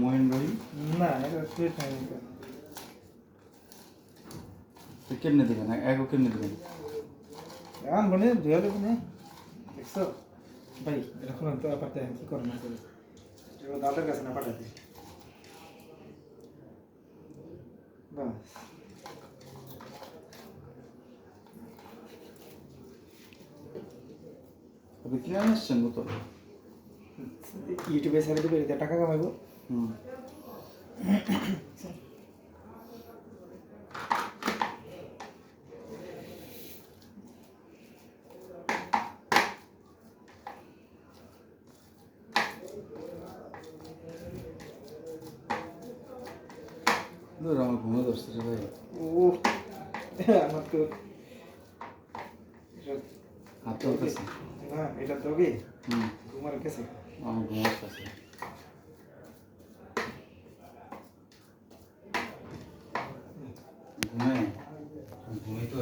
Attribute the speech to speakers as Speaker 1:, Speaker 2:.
Speaker 1: মহেন রহিম
Speaker 2: না এটা ক্রিয়েট নাই।
Speaker 1: তো কেমনে দেবেন এগো কেমনে দেবেন
Speaker 2: এখন দুই হাজার বলে দেখছ? ভাই এরকম তো পাঠাতে কি করে না করে দাদার কাছে না পাঠাতে। বাস।
Speaker 1: আপনি কিনে আসছেন বোতল?
Speaker 2: ইউটিউবে ছেড়ে দেবে এতে টাকা কামাইবো।
Speaker 1: আমার ঘুমে ধরছে রে ভাই।
Speaker 2: ও আমার তো
Speaker 1: হাত চলতেছে
Speaker 2: না এটা তো
Speaker 1: হুম।
Speaker 2: তোমার কাছে
Speaker 1: আমার ঘুম আসতেছে ঘুমে ঘুমে তো